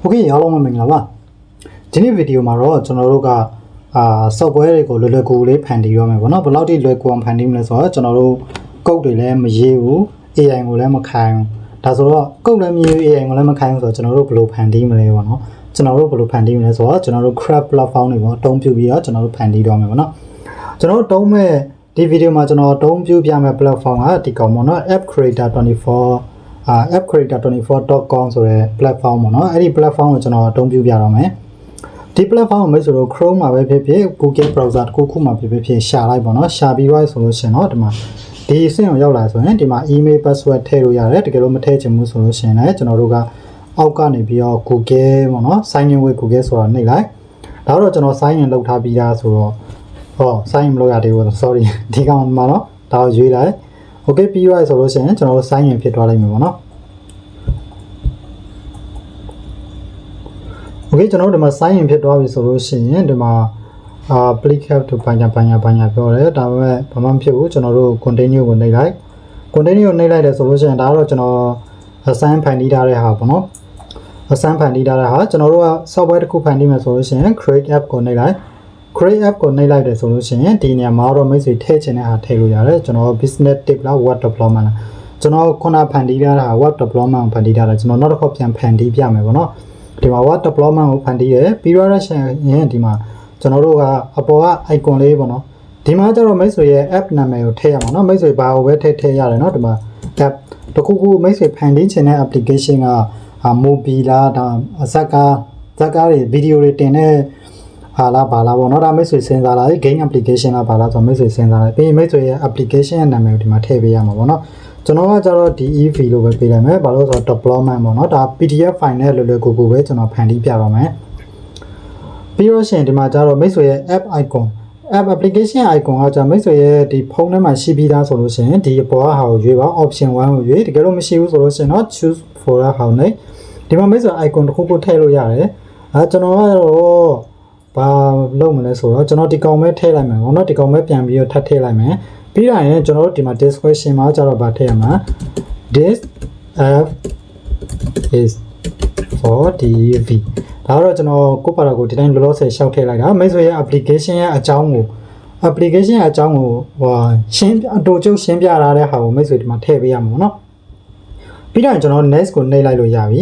โอเคအားလုံးပဲမင်္ဂလာပါဒီနေ့ဗီဒီယိုမှာတော့ကျွန်တော်တို့ကအာ software တွေကိုလွယ်လွယ်ကူကူလေးဖန်တီးရမယ်ပေါ့နော်ဘယ်လောက်ထိလွယ်ကူအောင်ဖန်တီးမလဲဆိုတော့ကျွန်တော်တို့ code တွေလည်းမရေးဘူး AI ကိုလည်းမခိုင်းဘူးဒါဆိုတော့ code လည်းမရေးဘူး AI ကိုလည်းမခိုင်းဘူးဆိုတော့ကျွန်တော်တို့ဘယ်လိုဖန်တီးမလဲပေါ့နော်ကျွန်တော်တို့ဘယ်လိုဖန်တီးမလဲဆိုတော့ကျွန်တော်တို့ Craft platform တွေပေါ့အသုံးပြုပြီးတော့ကျွန်တော်တို့ဖန်တီးတော့မယ်ပေါ့နော်ကျွန်တော်တို့တုံးမဲ့ဒီဗီဒီယိုမှာကျွန်တော်တုံးပြုပြမဲ့ platform ကဒီကောင်ပေါ့နော် app creator 24အာ appcreator24.com ဆိုတဲ့ platform ပေါ့နော်အဲ့ဒီ platform ကိုကျွန်တော်အသုံးပြုပြတော့မယ်ဒီ platform ကိုမိတ်ဆွေတို့ Chrome မှာပဲဖြစ်ဖြစ် Google browser တစ်ခုခုမှာဖြစ်ဖြစ်ဖြစ်ရှာလိုက်ပေါ့နော်ရှာပြီးသွားဆိုလို့ရှိရင်တော့ဒီမှာဒီအဆင့်ကိုရောက်လာဆိုရင်ဒီမှာ email password ထည့်လို့ရတယ်တကယ်လို့မထည့်ချင်ဘူးဆိုလို့ရှိရင်လည်းကျွန်တော်တို့ကအောက်ကနေပြီးတော့ Google ပေါ့နော် sign in with Google ဆိုတာနှိပ်လိုက်ဒါတော့ကျွန်တော် sign in လုပ်ထားပြီးသားဆိုတော့ဟော sign in မလုပ်ရသေးဘူး sorry ဒီကောင်မှာတော့ဒါကိုရွေးလိုက် okay ပြီးသွားဆိုလို့ရှိရင်ကျွန်တော်တို့ sign in ဖြစ်သွားလိမ့်မယ်ပေါ့နော် okay ကျွန်တော်တို့ဒီမှာ sign in ဖြစ်သွားပြီဆိုလို့ရှိရင်ဒီမှာအာ click have to ဘာညာဘာညာဘာညာပြောတယ်ဒါပေမဲ့ဘာမှမဖြစ်ဘူးကျွန်တော်တို့ continue ကိုနှိပ်လိုက် continue ကိုနှိပ်လိုက်တယ်ဆိုလို့ရှိရင်ဒါကတော့ကျွန်တော် assign ဖန်တီးထားတဲ့ဟာပေါ့နော် assign ဖန်တီးထားတဲ့ဟာကျွန်တော်တို့က software တစ်ခုဖန်တီးမယ်ဆိုလို့ရှိရင် create app ကိုနှိပ်လိုက် create app ကိုနှိပ်လိုက်တယ်ဆိုလို့ရှိရင်ဒီနေရာမှာတော့မိတ်ဆွေထည့်ချင်တဲ့ဟာထည့်လို့ရတယ်ကျွန်တော် business tip လား web development လားကျွန်တော်ခုနဖန်တီးထားတာ web development ကိုဖန်တီးထားတာကျွန်တော်နောက်တစ်ခေါက်ပြန်ဖန်တီးပြမယ်ပေါ့နော်ဒီမှာ web development ကိုဖန်တီးရပြီးတော့ရှင်ရင်ဒီမှာကျွန်တော်တို့ကအပေါ်က icon လေးပေါ့နော်ဒီမှာကျတော့မိတ်ဆွေရဲ့ app နာမည်ကိုထည့်ရမှာနော်မိတ်ဆွေဘာကိုပဲထည့်ထည့်ရတယ်နော်ဒီမှာ app တခုခုမိတ်ဆွေဖန်တီးချင်တဲ့ application ကအာ movie လားဒါဇက်ကားဇက်ကားတွေ video တွေတင်တဲ့ ဘာလားဘာလားပေါ့နော်ဒါမိတ်ဆွေစဉ်းစားလာတယ် game application လားဘာလားဆိုတော့မိတ်ဆွေစဉ်းစားတယ်ပြီးရင်မိတ်ဆွေရဲ့ application ရဲ့နာမည်ကိုဒီမှာထည့်ပေးရမှာပေါ့နော်ကျွန်တော်ကကျတော့ဒီ EV လို့ပဲပေးလိုက်မယ်ဘာလို့ဆိုတော့ deployment ပေါ့နော်ဒါ PDF file နဲ့လွယ်လွယ်ကူကူပဲကျွန်တော်ဖန်တီးပြပါမယ်ပြီးတော့ရှင်ဒီမှာကျတော့မိတ်ဆွေရဲ့ app icon app application icon ကကျမိတ်ဆွေရဲ့ဒီဖုန်းထဲမှာရှိပြီးသားဆိုလို့ရှင်ဒီပေါ်ဟာကိုရွေးပါ option 1ကိုရွေးတကယ်လို့မရှိဘူးဆိုလို့ရှင်တော့ choose for ဟာနဲ့ဒီမှာမိတ်ဆွေ icon တစ်ခုခုထည့်လို့ရတယ်အဲကျွန်တော်ကတော့ ဘာလုပ်မလဲဆိုတော့ကျွန်တော်ဒီကောင်ပဲထည့်လိုက်မယ်ပေါ့နော်ဒီကောင်ပဲပြန်ပြီးတော့ထပ်ထည့်လိုက်မယ်ပြီးတာရင်ကျွန်တော်တို့ဒီမှာ description မှာကျတော့ဗာထည့်ရမှာ this app is for DV ဒါတော့ကျွန်တော်ကိုပါတာကိုဒီတိုင်းလောလောဆယ်ရှောက်ထည့်လိုက်တာမိတ်ဆွေရဲ့ application ရဲ့အကြောင်းကို application ရဲ့အကြောင်းကိုဟိုရှင်းအတူချုပ်ရှင်းပြထားတဲ့ဟာကိုမိတ်ဆွေဒီမှာထည့်ပေးရမှာပေါ့နော်ပြီးတော့ကျွန်တော် next ကိုနှိပ်လိုက်လို့ရပြီ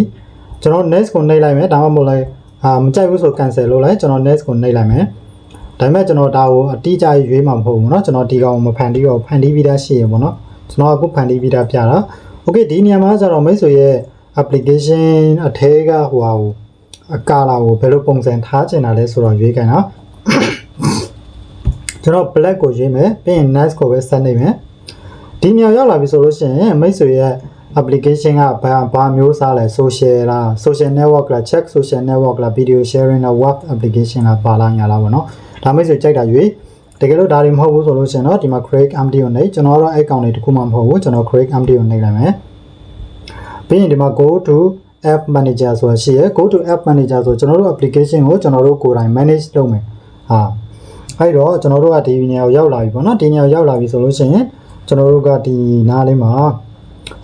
ကျွန်တော် next ကိုနှိပ်လိုက်မယ်ဒါမှမဟုတ်လဲ အာမကြိုက်ဘူးဆို cancel လုပ်လိုက်ကျွန်တော် next ကိုနှိပ်လိုက်မယ်ဒါပေမဲ့ကျွန်တော်ဒါကိုအတိအကျရွေးမှာမဟုတ်ဘူးเนาะကျွန်တော်ဒီကောင်မဖန်တီးတော့ဖန်တီးပြီးသားရှိရပေါ့เนาะကျွန်တော်အခုဖန်တီးပြီးသားပြတာ okay ဒီနေရာမှာကျတော့မိတ်ဆွေရဲ့ application အထဲကဟိုဟာကိုအကာလာကိုဘယ်လိုပုံစံထားချင်တာလဲဆိုတော့ရွေးခိုင်းတာကျွန်တော် black ကိုရွေးမယ်ပြီးရင် nice ကိုပဲဆက်နေမယ်ဒီနေရာရောက်လာပြီဆိုလို့ရှိရင်မိတ်ဆွေရဲ့ application ကဘာဘာမျိုးစားလဲ social လား social network လား check social network လား video sharing လား web application လားပါလားညာလားပေါ့နော်ဒါမိတ်ဆွေကြိုက်တာရွေးတကယ်လို့ဒါတွေမဟုတ်ဘူးဆိုလို့ရှိရင်တော့ဒီမှာ create empty ကိုနှိပ်ကျွန်တော်ကတော့အဲ့ကောင်တွေတခုမှမဟုတ်ဘူးကျွန်တော် create empty ကိုနှိပ်လိုက်မယ်ပြီးရင်ဒီမှာ go to app manager ဆိုတာရှိရယ် go to app manager ဆိုကျွန်တော်တို့ application ကိုကျွန်တော်တို့ကိုယ်တိုင် manage လုပ်မယ်ဟာအဲ့တော့ကျွန်တော်တို့ကဒီနေရာကိုရောက်လာပြီပေါ့နော်ဒီနေရာကိုရောက်လာပြီဆိုလို့ရှိရင်ကျွန်တော်တို့ကဒီနားလေးမှာ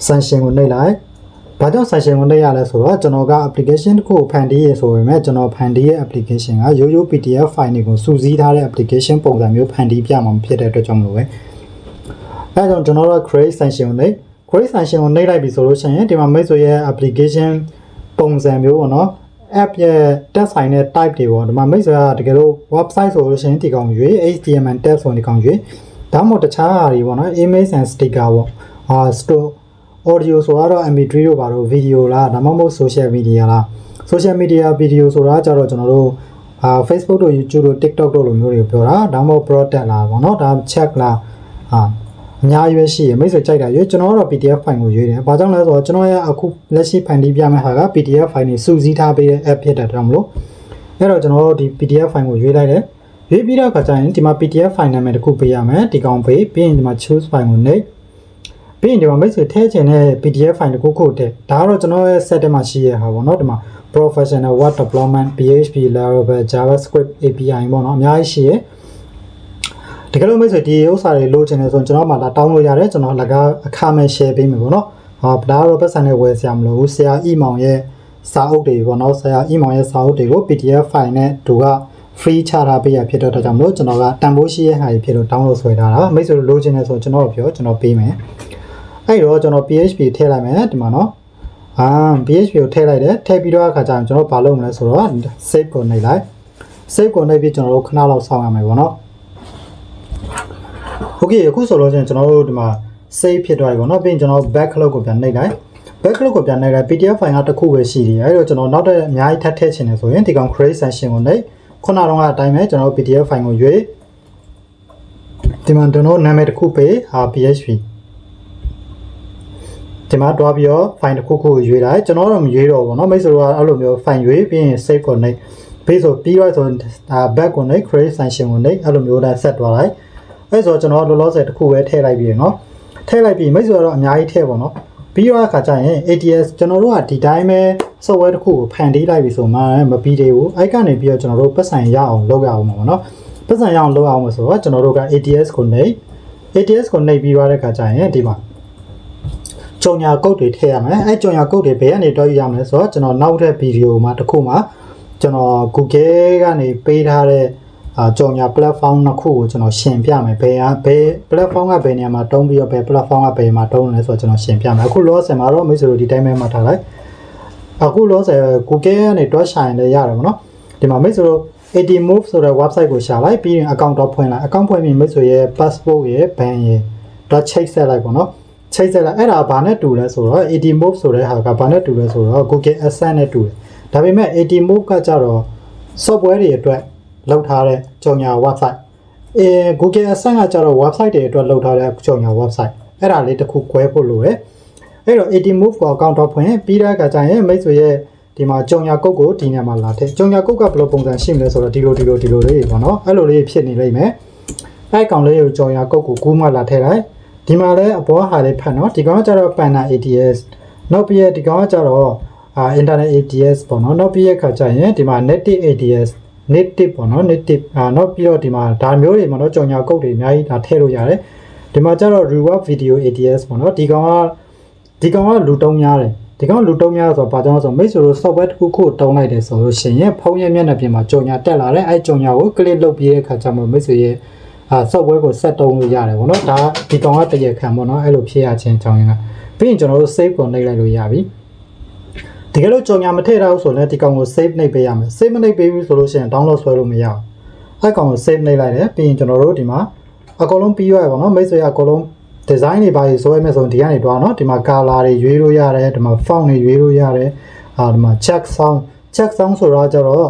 sanction ကိုနှိပ်လိုက်။ဘာကြောင့် sanction ကိုနှိပ်ရလဲဆိုတော့ကျွန်တော်က application တစ်ခုကိုဖန်တီးရဆိုပေမဲ့ကျွန်တော်ဖန်တီးရဲ့ application ကရိုးရိုး PDF file တွေကိုစုစည်းထားတဲ့ application ပုံစံမျိုးဖန်တီးပြမှာမဖြစ်တဲ့အတွက်ကြောင့်မလို့ပဲ။အဲဒါကြောင့်ကျွန်တော်တို့ create sanction ကိုနှိပ် create sanction ကိုနှိပ်လိုက်ပြီဆိုလို့ရှိရင်ဒီမှာမိတ်ဆွေရဲ့ application ပုံစံမျိုးပေါ့နော် app ရဲ့ tag sign နဲ့ type တွေပေါ့ဒီမှာမိတ်ဆွေကတကယ်လို့ website ဆိုလို့ရှိရင်ဒီကောင်ရွေး HTML tag ဆိုဒီကောင်ရွေးဒါမှမဟုတ်တခြားဟာတွေပေါ့နော် image and sticker ပေါ့အာ store audio ဆိုတော့ MP3 တို့ပါတော့ video လားဒါမှမဟုတ် social media လား social media video ဆိုတာကြတော့ကျွန်တော်တို့အာ Facebook တို့ YouTube တို့ TikTok တို့လိုမျိုးတွေပြောတာဒါမှမဟုတ် product လားပေါ့နော်ဒါ check လားအာအများကြီးပဲရှိရမိတ်ဆွေကြိုက်တာရွေးကျွန်တော်ကတော့ PDF file ကိုရွေးတယ်။ဘာကြောင့်လဲဆိုတော့ကျွန်တော်ရဲ့အခုလက်ရှိဖန်တီးပြမယ့်ဟာက PDF file တွေစုစည်းထားပေးတဲ့ app ဖြစ်တဲ့အတွက်မလို့အဲ့တော့ကျွန်တော်တို့ဒီ PDF file ကိုရွေးလိုက်တယ်။ရွေးပြီးတော့ခါကျရင်ဒီမှာ PDF file နာမည်တစ်ခုပေးရမယ်။ဒီကောင်ပေးပြီးရင်ဒီမှာ choose file ကိုနှိပ် ပြီးရင်ဒီမှာမိတ်ဆွေထည့်ချင်တဲ့ PDF file တစ်ခုခုတဲ့ဒါကတော့ကျွန်တော်ရဲ့ set ထဲမှာရှိရဟာပေါ့နော်ဒီမှာ professional web development PHP Laravel JavaScript API ပေါ့နော်အများကြီးရှိရတကယ်လို့မိတ်ဆွေဒီဥစ္စာတွေလိုချင်တယ်ဆိုရင်ကျွန်တော်မှလာတောင်းလို့ရတယ်ကျွန်တော်လကအခမဲ့ share ပေးမယ်ပေါ့နော်ဟာဒါကတော့ပတ်စံနဲ့ဝယ်ဆရာမလို့ဆရာအီမောင်ရဲ့စာအုပ်တွေပေါ့နော်ဆရာ email ရဲ့စာအုပ်တွေကို PDF file နဲ့သူက free ချထားပေးရဖြစ်တော့ကြောင့်မလို့ကျွန်တော်ကတန်ဖိုးရှိရဲ့ဟာတွေဖြစ်လို့ download ဆွဲထားတာမိတ်ဆွေတို့လိုချင်တယ်ဆိုကျွန်တော်ပြောကျွန်တော်ပေးမယ် အဲ့တော့ကျွန်တော် PHP ထည့်လိုက်မယ်ဒီမှာနော်အာ PHP ကိုထည့်လိုက်တယ်ထည့်ပြီးတော့အခါကျရင်ကျွန်တော်ဘာလုပ်မလဲဆိုတော့ save ကိုနှိပ်လိုက် save ကိုနှိပ်ပြီးကျွန်တော်တို့ခဏလောက်စောင့်ရမယ်ပေါ့နော် Okay အခုဆိုလို့ချင်းကျွန်တော်တို့ဒီမှာ save ဖြစ်သွားပြီပေါ့နော်ပြီးရင်ကျွန်တော် backlog ကိုပြန်နှိပ်လိုက် backlog ကိုပြန်နှိပ်လိုက် PDF file ကတစ်ခုပဲရှိသေးတယ်အဲ့တော့ကျွန်တော်နောက်တဲ့အများကြီးထပ်ထည့်ချင်တယ်ဆိုရင်ဒီကောင် create session ကိုနှိပ်ခုနတော့ကအတိုင်းပဲကျွန်တော် PDF file ကိုရွေးဒီမှာကျွန်တော်နာမည်တစ်ခုပေးဟာ PHP ဒီမှာတွားပြီးတော့ file တစ်ခုခုကိုရွေးလိုက်ကျွန်တော်တော့မရွေးတော့ဘူးเนาะမိတ်ဆွေတို့ကအဲ့လိုမျိုး file ရွေးပြီးရင် save ကိုနှိပ်ပြီးဆိုပြီးတော့ဆိုဒါ back ကိုနှိပ် create session ကိုနှိပ်အဲ့လိုမျိုးတိုင်း set သွားလိုက်အဲ့ဆိုကျွန်တော်လောလောဆယ်တစ်ခုပဲထည့်လိုက်ပြီးရနော်ထည့်လိုက်ပြီးမိတ်ဆွေကတော့အများကြီးထည့်ပါတော့ပြီးတော့အခါကျရင် ATS ကျွန်တော်တို့ကဒီတိုင်းပဲ software တစ်ခုကိုဖန်တီးလိုက်ပြီဆိုမှမပြီးသေးဘူးအဲ့ကနေပြီးတော့ကျွန်တော်တို့ပတ်စံရအောင်လုပ်ရအောင်ပါနော်ပတ်စံရအောင်လုပ်အောင်ဆိုတော့ကျွန်တော်တို့က ATS ကိုနှိပ် ATS ကိုနှိပ်ပြီးသွားတဲ့အခါကျရင်ဒီမှာ ကြုံညာကုတ်တွေထည့်ရမယ်အဲကြုံညာကုတ်တွေဘယ်ကနေတော့ရမလဲဆိုတော့ကျွန်တော်နောက်တဲ့ဗီဒီယိုမှာတစ်ခုမှာကျွန်တော် Google ကနေပေးထားတဲ့အာကြုံညာ platform နှစ်ခုကိုကျွန်တော်ရှင်းပြမယ်ဘယ်ဟာဘယ် platform ကဘယ်နေရာမှာတုံးပြီးတော့ဘယ် platform ကဘယ်မှာတုံးလဲဆိုတော့ကျွန်တော်ရှင်းပြမယ်အခုလောဆယ်မှာတော့မိတ်ဆွေတို့ဒီတိုင်းပဲမှတ်ထားလိုက်အခုလောဆယ် Google ကနေတွက်ရှာရင်လည်းရတယ်ဗောနော်ဒီမှာမိတ်ဆွေတို့ AD Move ဆိုတဲ့ website ကိုရှာလိုက်ပြီးရင် account တော့ဖွင့်လိုက် account ဖွင့်ပြီးမိတ်ဆွေရဲ့ passport ရဲ့ ban ရဲ့တော့ချိတ်ဆက်လိုက်ပေါ့နော် ချိတ်ဆက်လိုက်အဲ့ဒါဘာနဲ့တူလဲဆိုတော့ AD Move ဆိုတဲ့ဟာကဘာနဲ့တူလဲဆိုတော့ Google Adsense နဲ့တူတယ်ဒါပေမဲ့ AD Move ကကြတော့ software တွေအတွက်လောက်ထားတဲ့ကြော်ညာ website အဲ Google Adsense ကကြတော့ website တွေအတွက်လောက်ထားတဲ့ကြော်ညာ website အဲ့ဒါလေးတစ်ခု꿰ဖို့လိုတယ်အဲ့တော့ AD Move ကို account တော့ဖွင့်ပြီးတဲ့အခါကျရင်မိတ်ဆွေရဲ့ဒီမှာကြုံညာကုတ်ကိုဒီနေရာမှာလာထည့်ကြုံညာကုတ်ကဘယ်လိုပုံစံရှိမလဲဆိုတော့ဒီလိုဒီလိုဒီလိုလေးပေါ့နော်အဲ့လိုလေးဖြစ်နေလိမ့်မယ်အဲ့ကောင်လေးကိုကြုံညာကုတ်ကိုကူးမှလာထည့်လိုက် ဒီမှာလည်းအပေါ်ဟာလေးဖတ်နော်ဒီကောင်ကကျတော့ Panda ATS နောက်ပြီးရဒီကောင်ကကျတော့အာ internet ATS ပေါ့နော်နောက်ပြီးရခါကျရင်ဒီမှာ native ATS native ပေါ့နော် native အာနောက်ပြီးတော့ဒီမှာဒါမျိုးတွေမှာတော့ကြုံညာကုတ်တွေအများကြီးဒါထည့်လို့ရတယ်ဒီမှာကျတော့ reward video ATS ပေါ့နော်ဒီကောင်ကဒီကောင်ကလူတုံးများတယ်ဒီကောင်လူတုံးများဆိုတော့ဘာကြောင့်လဲဆိုတော့မိတ်ဆွေတို့ software တစ်ခုခုတုံးလိုက်တယ်ဆိုလို့ရှိရင်ဖုန်းရဲ့မျက်နှာပြင်မှာကြုံညာတက်လာတယ်အဲကြုံညာကို click လုပ်ပြီးတဲ့အခါကျမှမိတ်ဆွေရဲ့ အာ software ကို set တုံးလို့ရတယ်ပေါ့နော်ဒါဒီကောင်ကတရခံပေါ့နော်အဲ့လိုဖြစ်ရခြင်းအကြောင်းရင်းကပြီးရင်ကျွန်တော်တို့ save ကိုနှိပ်လိုက်လို့ရပြီတကယ်လို့ကြုံညာမထည့်တော့ဆိုရင်ဒီကောင်ကို save နှိပ်ပေးရမယ် save မနှိပ်ပေးဘူးဆိုလို့ရှိရင် download ဆွဲလို့မရဘူးအဲ့ကောင်ကို save နှိပ်လိုက်တယ်ပြီးရင်ကျွန်တော်တို့ဒီမှာအကုန်လုံးပြီးရပါတော့မိတ်ဆွေအကုန်လုံး design တွေပါရေးဆိုရမယ်ဆိုရင်ဒီကနေတွားเนาะဒီမှာ color တွေရွေးလို့ရတယ်ဒီမှာ font တွေရွေးလို့ရတယ်အာဒီမှာ check sound check sound ဆိုတော့ကျတော့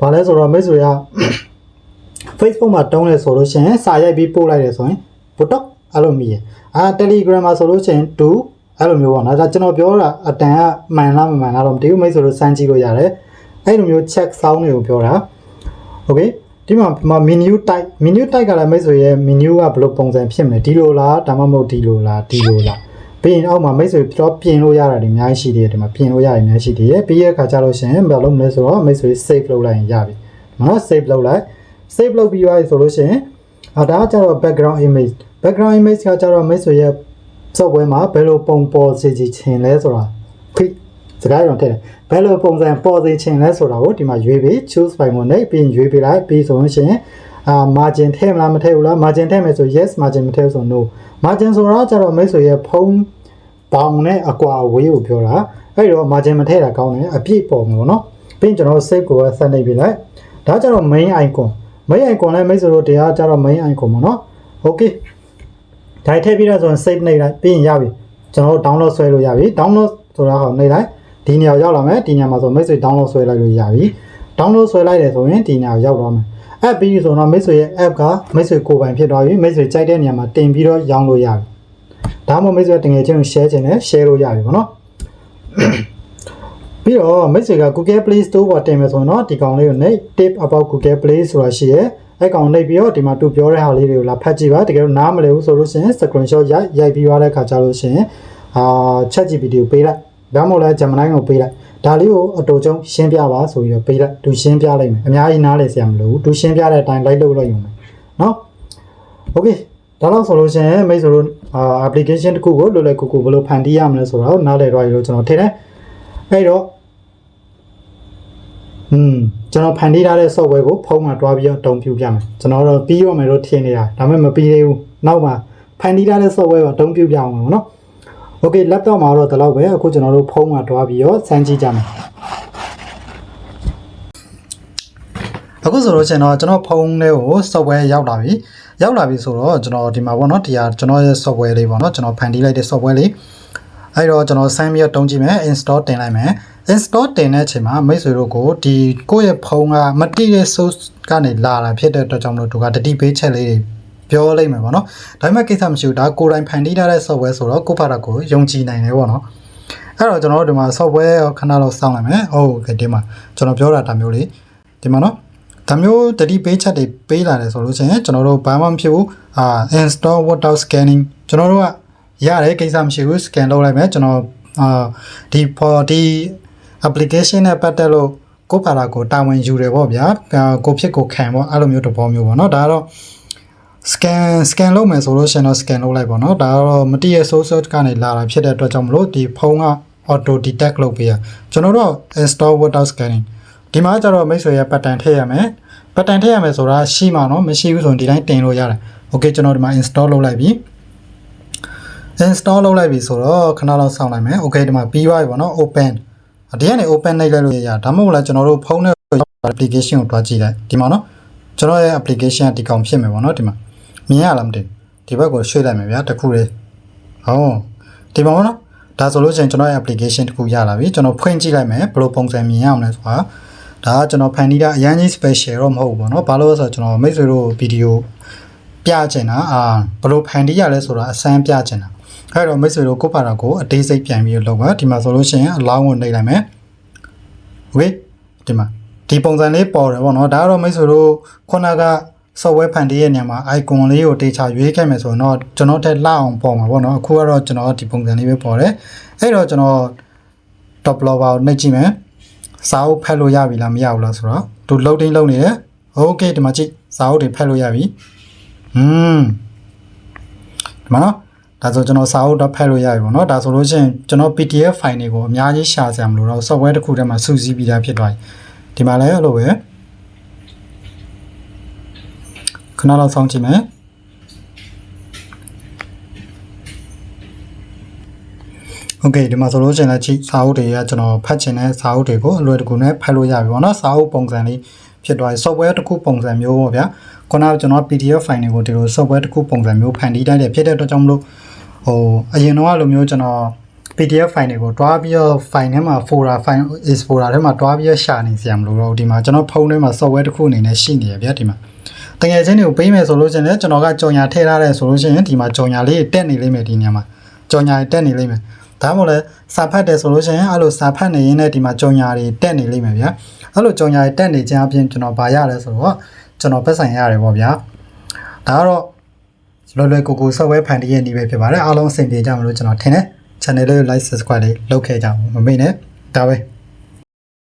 ဘာလဲဆိုတော့မိတ်ဆွေက Facebook မှာတုံးလဲဆိုလို့ရှိရင်စာရိုက်ပြီးပို့လိုက်တယ်ဆိုရင်ဘုတော့အဲ့လိုမြည်အာ Telegram မှာဆိုလို့ရှိရင်2အဲ့လိုမျိုးပေါ့နော်ဒါကျွန်တော်ပြောတာအတန်ကမှန်လားမမှန်လားတော့မသိဘူးမိတ်ဆွေတို့စမ်းကြည့်လို့ရတယ်အဲ့လိုမျိုး check sound တွေကိုပြောတာ okay ဒီမှာမှာ menu type menu type ကလည်းမိတ်ဆွေရဲ့ menu ကဘယ်လိုပုံစံဖြစ်မလဲဒီလိုလားဒါမှမဟုတ်ဒီလိုလားဒီလိုလားပြီးရင်အောက်မှာမိတ်ဆွေတော့ပြင်လို့ရတာတွေအများကြီးရှိသေးတယ်ဒီမှာပြင်လို့ရတယ်အများကြီးရှိသေးတယ်ပြီးရဲ့အခါကျတော့ရှင်ဘယ်လိုမလဲဆိုတော့မိတ်ဆွေ save လုပ်လိုက်ရင်ရပြီနော် save လုပ်လိုက် save လုပ်ပြီးသွားပြီဆိုလို့ရှိရင်အာဒါကကျတော့ background image background image ကကျတော့မိတ်ဆွေရဲ့ software မှာဘယ်လိုပုံပေါ်စေချင်လဲဆိုတာဖိစကားရုံထည့်တယ်ဘယ်လိုပုံစံပေါ်စေချင်လဲဆိုတာကိုဒီမှာရွေးပြီး choose file ကိုနှိပ်ပြီးရွေးပေးလိုက်ပြီးဆိုလို့ရှိရင်အာ margin ထည့်မလားမထည့်ဘူးလား margin ထည့်မယ်ဆို yes margin မထည့်ဘူးဆို no margin ဆိုတော့ကျတော့မိတ်ဆွေရဲ့ဖုန်းဘောင်နဲ့အကွာဝေးကိုပြောတာအဲ့တော့ margin မထည့်တာကောင်းတယ်အပြည့်ပေါ်မှာပေါ့နော်ပြီးရင်ကျွန်တော် save ကိုဆက်နေပြီလိုက်ဒါကျတော့ main icon main icon လည်းမိတ်ဆွေတို့တရားကျတော့ main icon ပေါ့နော် okay ဒါထည့်ပြီးတော့ဆိုရင် save နှိပ်လိုက်ပြီးရင်ရပြီကျွန်တော်တို့ download ဆွဲလို့ရပြီ download ဆိုတာဟောနှိပ်လိုက်ဒီနေရာရောက်လာမယ်ဒီနေရာမှာဆိုမိတ်ဆွေ download ဆွဲလိုက်လို့ရပြီ download ဆွဲလိုက်တယ်ဆိုရင်ဒီနေရာရောက်သွားမယ် app ပြီးပြီဆိုတော့မိတ်ဆွေရဲ့ app ကမိတ်ဆွေကိုယ်ပိုင်ဖြစ်သွားပြီမိတ်ဆွေကြိုက်တဲ့နေရာမှာတင်ပြီးတော့ရောင်းလို့ရပြီဒါမှမဟုတ်မိတ်ဆွေတကယ်ချင်းကို share ချင်တယ် share လို့ရပြီပေါ့နော် ပြီးတော့မိတ်ဆွေက Google Play Store ပေါ်တင်မယ်ဆိုရင်တော့ဒီကောင်လေးကိုနှိပ် tip about Google Play ဆိုတာရှိရဲအဲ့ကောင်နှိပ်ပြီးတော့ဒီမှာသူပြောတဲ့ဟာလေးတွေကိုလာဖတ်ကြည့်ပါတကယ်လို့နားမလည်ဘူးဆိုလို့ရှိရင် screenshot ရိုက်ရိုက်ပြီးသွားတဲ့အခါကျလို့ရှိရင်အာ ChatGPT ကိုပေးလိုက်ဒါမှမဟုတ်လဲ Gemini ကိုပေးလိုက်ဒါလေးကိုအတူချုံရှင်းပြပါဆိုပြီးတော့ပေးလိုက်သူရှင်းပြလိုက်မယ်အများကြီးနားလည်စရာမလိုဘူးသူရှင်းပြတဲ့အတိုင်းလိုက်လုပ်လိုက်ရုံပဲเนาะ okay ဒါတော့ဆိုလို့ရှိရင်မိတ်ဆွေတို့အာ application တစ်ခုကိုလွယ်လွယ်ကူကူဘယ်လိုဖန်တီးရမလဲဆိုတော့နားလည်တော့ရလို့ကျွန်တော်ထင်တယ်အဲ့တော့ อืมကျွန်တော်ဖန်တီးထားတဲ့ software ကိုဖုန်းမှာတွားပြီးတော့တုံပြပြမယ်ကျွန်တော်တော့ပြီးရမယ်လို့ထင်နေတာဒါပေမဲ့မပြီးသေးဘူးနောက်မှာဖန်တီးထားတဲ့ software ကိုတုံပြပြအောင်ပါနော် Okay laptop မှာတော့ဒီလောက်ပဲအခုကျွန်တော်တို့ဖုန်းမှာတွားပြီးတော့စမ်းကြည့်ကြမယ်အခုဆိုတော့ကျွန်တော်ကျွန်တော်ဖုန်းလေးကို software ရောက်လာပြီရောက်လာပြီဆိုတော့ကျွန်တော်ဒီမှာပေါ့နော်ဒီဟာကျွန်တော်ရဲ့ software လေးပေါ့နော်ကျွန်တော်ဖန်တီးလိုက်တဲ့ software လေးအဲ့တော့ကျွန်တော်ဆမ်းပြီးတော့တုံးကြည့်မယ် install တင်လိုက်မယ် install တင်တဲ့အချိန်မှာမိတ်ဆွေတို့ကိုဒီကိုယ့်ရဲ့ဖုန်းကမတိတဲ့ source ကနေလာတာဖြစ်တဲ့အတွက်ကြောင့်မလို့သူကတတိပေးချက်လေးတွေပြောလိုက်မယ်ပေါ့နော်ဒါပေမဲ့ကိစ္စမရှိဘူးဒါကိုယ်တိုင်ဖန်တီးထားတဲ့ software ဆိုတော့ကိုယ့်ဘာသာကိုယုံကြည်နိုင်တယ်ပေါ့နော်အဲ့တော့ကျွန်တော်တို့ဒီမှာ software ရောခဏလောက်စောင့်လိုက်မယ်ဟုတ်ကဲ့ဒီမှာကျွန်တော်ပြောတာဒါမျိုးလေးဒီမှာနော်ဒါမျိုးတတိပေးချက်တွေပေးလာတယ်ဆိုလို့ရှိရင်ကျွန်တော်တို့ဘာမှမဖြစ်ဘူးအာ install without scanning ကျွန်တော်တို့ကရတယ်ကိစ္စမရှိဘူး scan လုပ်လိုက်မယ်ကျွန်တော်အာဒီ for ဒီ application နဲ့ပတ်သက်လို့ကိုယ့်ဘာသာကိုတာဝန်ယူတယ်ပေါ့ဗျာအာကိုဖြစ်ကိုခံပေါ့အဲ့လိုမျိုးတဘောမျိုးပေါ့နော်ဒါကတော့ scan scan လုပ်မယ်ဆိုလို့ရှိရင်တော့ scan လုပ်လိုက်ပေါ့နော်ဒါကတော့မတည့်ရဲ့ source ကနေလာတာဖြစ်တဲ့အတွက်ကြောင့်မလို့ဒီဖုန်းက auto detect လုပ်ပေးရကျွန်တော်တို့ install without scanning ဒီမှာကျတော့မိတ်ဆွေရဲ့ pattern ထည့်ရမယ် pattern ထည့်ရမယ်ဆိုတာရှိမှာနော်မရှိဘူးဆိုရင်ဒီတိုင်းတင်လို့ရတယ် okay ကျွန်တော်ဒီမှာ install လုပ်လိုက်ပြီ install လုပ်လိုက်ပြီဆိုတော့ခဏလောက်စောင့်လိုက်မယ် okay ဒီမှာပြီးသွားပြီပေါ့နော် open ဒီကနေ open နှိပ်လိုက်လို့ရဒါမှမဟုတ်လားကျွန်တော်တို့ဖုန်းနဲ့ application ကိုတွားကြည့်လိုက်ဒီမှာနော်ကျွန်တော်ရဲ့ application ကဒီကောင်ဖြစ်မယ်ပေါ့နော်ဒီမှာမြင်ရလားမသိဘူးဒီဘက်ကိုရွှေ့လိုက်မယ်ဗျာတခုလေးဟောဒီမှာပေါ့နော်ဒါဆိုလို့ရှိရင်ကျွန်တော်ရဲ့ application တခုရလာပြီကျွန်တော်ဖွင့်ကြည့်လိုက်မယ်ဘယ်လိုပုံစံမြင်ရအောင်လဲဆိုတာဒါကကျွန်တော်ဖန်တီးတာအရင်ကြီး special တော့မဟုတ်ဘူးပေါ့နော်ဘာလို့လဲဆိုတော့ကျွန်တော်မိတ်ဆွေတို့ဗီဒီယိုပြချင်တာအာဘယ်လိုဖန်တီးရလဲဆိုတာအစမ်းပြချင်တာ အဲ့တော့မိတ်ဆွေတို့ကိုယ့်ဘာသာကိုအသေးစိတ်ပြန်ပြီးလုပ်ပါဒီမှာဆိုလို့ရှိရင်အလောင်းကိုနှိပ်လိုက်မယ်โอเคဒီမှာဒီပုံစံလေးပေါ်တယ်ပေါ့နော်ဒါကတော့မိတ်ဆွေတို့ခုနက software ဖန်တီးရဲ့နေရာမှာ icon လေးကိုတေချာရွေးခဲ့မယ်ဆိုတော့ကျွန်တော်တက်လောက်အောင်ပေါ်မှာပေါ့နော်အခုကတော့ကျွန်တော်ဒီပုံစံလေးပဲပေါ်တယ်အဲ့တော့ကျွန်တော် top blower ကိုနှိပ်ကြည့်မယ်စာအုပ်ဖတ်လို့ရပြီလားမရဘူးလားဆိုတော့သူ loading လုပ်နေတယ် okay ဒီမှာကြည့်စာအုပ်တွေဖတ်လို့ရပြီอืมဒီမှာနော် ဒါဆိုကျွန်တော်စာအုပ်တော့ဖတ်လို့ရပြီပေါ့နော်ဒါဆိုလို့ရှိရင်ကျွန်တော် PDF file တွေကိုအများကြီးရှာစရာမလိုတော့ software တစ်ခုထဲမှာစုစည်းပြီးသားဖြစ်သွားပြီဒီမှာလည်းအဲ့လိုပဲခဏလောက်စောင့်ကြည့်မယ်โอเคဒီမှာဆိုလို့ရှိရင်လည်းချိစာအုပ်တွေကကျွန်တော်ဖတ်ချင်တဲ့စာအုပ်တွေကိုအလွယ်တကူနဲ့ဖတ်လို့ရပြီပေါ့နော်စာအုပ်ပုံစံလေး ဖြစ်သွားပြီ software တစ်ခုပုံစံမျိုးပေါ့ဗျာခုနကကျွန်တော် PDF file တွေကိုဒီလို software တစ်ခုပုံစံမျိုးဖန်တီးလိုက်တယ်ဖြစ်တဲ့အတွက်ကြောင့်မလို့ဟိုအရင်တော့လိုမျိုးကျွန်တော် PDF file တွေကိုတွားပြီးတော့ file ထဲမှာ folder file is folder ထဲမှာတွားပြီးတော့ရှာနေစရာမလိုတော့ဘူးဒီမှာကျွန်တော်ဖုန်းထဲမှာ software တစ်ခုအနေနဲ့ရှိနေရဗျာဒီမှာတကယ်ချင်းတွေကိုပေးမယ်ဆိုလို့ရှိရင်လည်းကျွန်တော်ကကြော်ညာထည့်ထားတယ်ဆိုလို့ရှိရင်ဒီမှာကြော်ညာလေးတက်နေလိမ့်မယ်ဒီညမှာကြော်ညာတက်နေလိမ့်မယ် ဒါမှမဟုတ်လဲစာဖတ်တယ်ဆိုလို့ရှိရင်အဲ့လိုစာဖတ်နေရင်းနဲ့ဒီမှာကြော်ညာတွေတက်နေလိမ့်မယ်ဗျာအဲ့လိုကြော်ညာတွေတက်နေခြင်းအပြင်ကျွန်တော်ဗာရလဲဆိုတော့ကျွန်တော်ပတ်ဆိုင်ရတယ်ပေါ့ဗျာဒါကတော့လွယ်လွယ်ကူကူ software ဖန်တီးရနေပဲဖြစ်ပါတယ်အားလုံးအဆင်ပြေကြမလို့ကျွန်တော်ထင်တယ် channel လေးကို like subscribe လေးလုပ်ခဲ့ကြအောင်မမေ့နဲ့ဒါပဲ